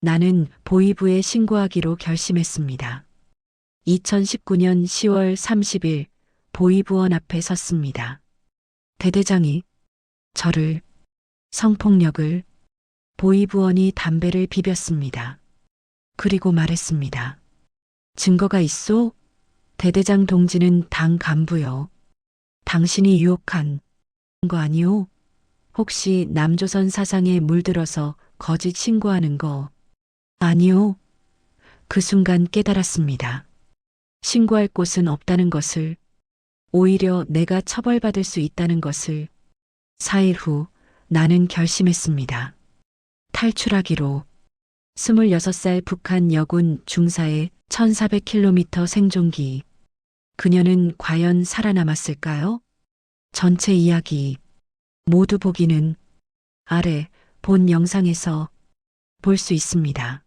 나는 보이부에 신고하기로 결심했습니다. 2019년 10월 30일 보이부원 앞에 섰습니다. 대대장이 저를 성폭력을 보이부원이 담배를 비볐습니다. 그리고 말했습니다. 증거가 있소? 대대장 동지는 당 간부요. 당신이 유혹한 거 아니오? 혹시 남조선 사상에 물들어서 거짓 신고하는 거 아니오? 그 순간 깨달았습니다. 신고할 곳은 없다는 것을, 오히려 내가 처벌받을 수 있다는 것을 4일 후 나는 결심했습니다. 탈출하기로 26살 북한 여군 중사의 1400km 생존기. 그녀는 과연 살아남았을까요? 전체 이야기 모두 보기는 아래 본 영상에서 볼 수 있습니다.